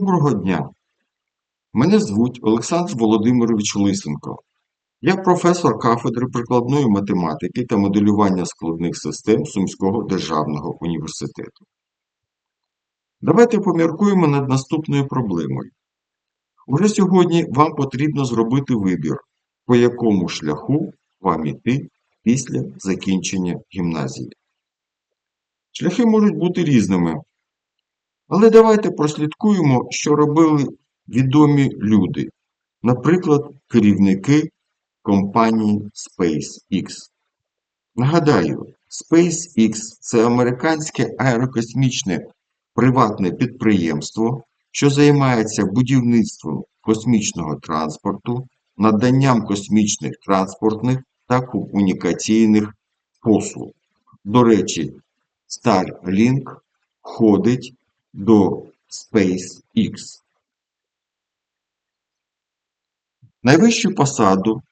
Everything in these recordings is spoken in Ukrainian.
Доброго дня! Мене звуть Олександр Володимирович Лисенко. Я професор кафедри прикладної математики та моделювання складних систем Сумського державного університету. Давайте поміркуємо над наступною проблемою. Уже сьогодні вам потрібно зробити вибір, по якому шляху вам іти після закінчення гімназії. Шляхи можуть бути різними. Але давайте прослідкуємо, що робили відомі люди, наприклад, керівники компанії SpaceX. Нагадаю, SpaceX це американське аерокосмічне приватне підприємство, що займається будівництвом космічного транспорту, наданням космічних транспортних та комунікаційних послуг. До речі, Starlink входить до SpaceX. Найвищу посаду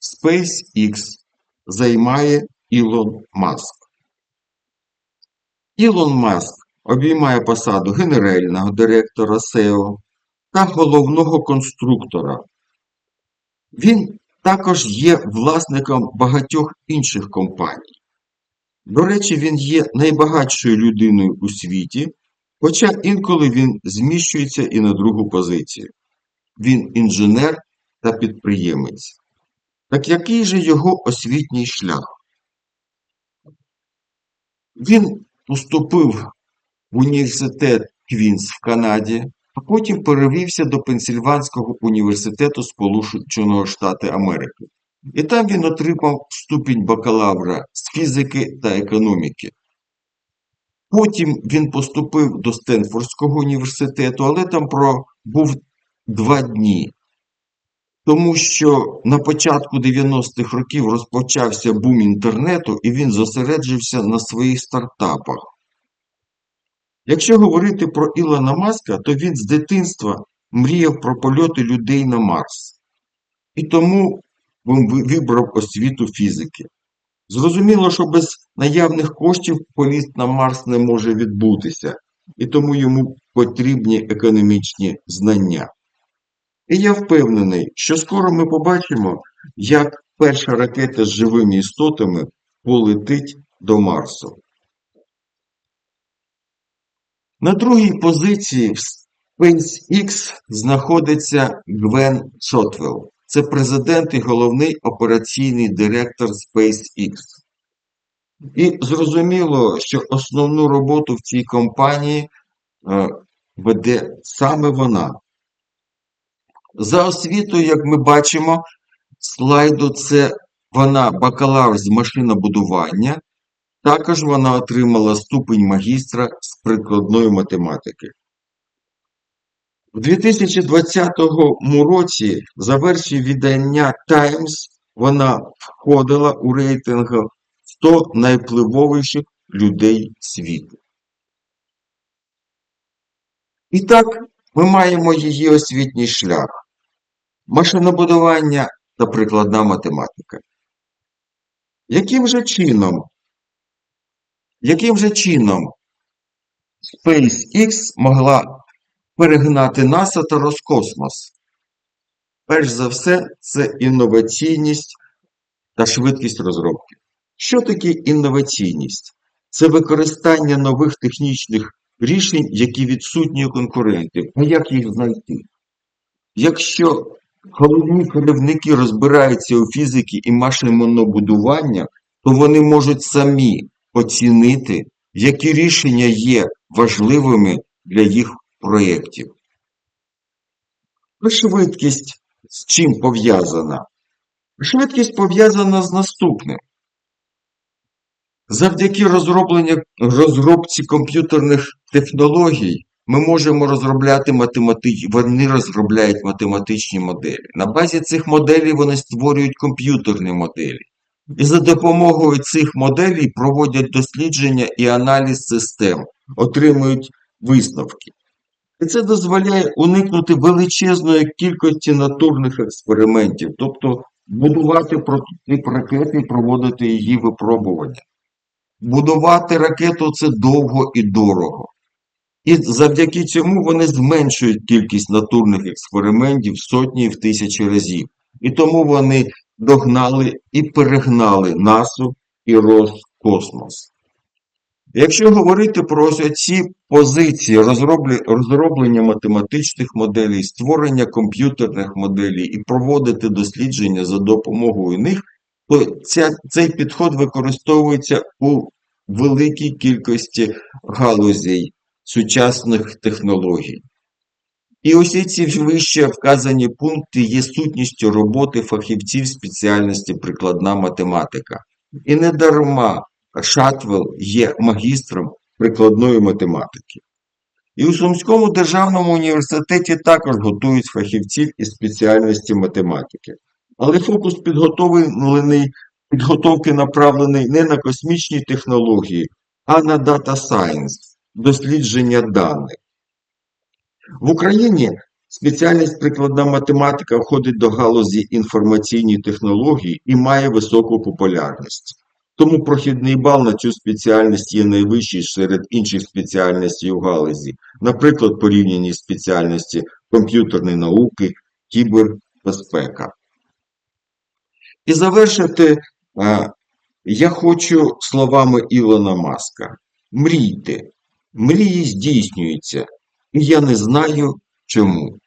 SpaceX займає Ілон Маск. Ілон Маск обіймає посаду генерального директора SEO та головного конструктора. Він також є власником багатьох інших компаній. До речі, він є найбагатшою людиною у світі, хоча інколи він зміщується і на другу позицію. Він інженер та підприємець. Так який же його освітній шлях? Він поступив в університет Квінс в Канаді, а потім перевівся до Пенсільванського університету Сполученого Штати Америки. І там він отримав ступінь бакалавра з фізики та економіки. Потім він поступив до Стенфордського університету, але там пробув два дні. Тому що на початку 90-х років розпочався бум інтернету, і він зосереджився на своїх стартапах. Якщо говорити про Ілона Маска, то він з дитинства мріяв про польоти людей на Марс. І тому він вибрав освіту фізики. Зрозуміло, що без наявних коштів політ на Марс не може відбутися, і тому йому потрібні економічні знання. І я впевнений, що скоро ми побачимо, як перша ракета з живими істотами полетить до Марсу. На другій позиції в SpaceX знаходиться Гвен Шотвелл. Це президент і головний операційний директор SpaceX. І зрозуміло, що основну роботу в цій компанії е, веде саме вона. За освітою, як ми бачимо, слайду це вона бакалавр з машинобудування, також вона отримала ступень магістра з прикладної математики. У 2020 році за версією видання Times вона входила у рейтинг 100 найвпливовіших людей світу. І так, ми маємо її освітній шлях машинобудування та прикладна математика. Яким же чином, яким же чином SpaceX могла перегнати НАСА та Роскосмос? Перш за все, це інноваційність та швидкість розробки. Що таке інноваційність? Це використання нових технічних рішень, які відсутні у конкурентів. А як їх знайти? Якщо головні керівники розбираються у фізиці і машинобудування, то вони можуть самі оцінити, які рішення є важливими для їх проєктів. Швидкість з чим пов'язана? Швидкість пов'язана з наступним. Завдяки розробці комп'ютерних технологій ми можемо розробляти математичні, вони розробляють математичні моделі. На базі цих моделей вони створюють комп'ютерні моделі. І за допомогою цих моделей проводять дослідження і аналіз систем, отримують висновки. І це дозволяє уникнути величезної кількості натурних експериментів, тобто будувати прототип ракети і проводити її випробування. Будувати ракету це довго і дорого. І завдяки цьому вони зменшують кількість натурних експериментів сотні і в тисячі разів. І тому вони догнали і перегнали НАСУ і Роскосмос. Якщо говорити про ці позиції розроблення математичних моделей, створення комп'ютерних моделей і проводити дослідження за допомогою них, то ця, цей підход використовується у великій кількості галузей сучасних технологій. І усі ці вище вказані пункти є сутністю роботи фахівців спеціальності прикладна математика. І не дарма Шатвел є магістром прикладної математики. І у Сумському державному університеті також готують фахівців із спеціальності математики. Але фокус підготовлений, підготовки направлений не на космічні технології, а на Data Science, дослідження даних. В Україні спеціальність прикладна математика входить до галузі інформаційні технології і має високу популярність. Тому прохідний бал на цю спеціальність є найвищий серед інших спеціальностей у галузі, наприклад, порівняні спеціальності комп'ютерної науки, кібербезпека. І завершити я хочу словами Ілона Маска. Мрійте, мрії здійснюються, і я не знаю чому.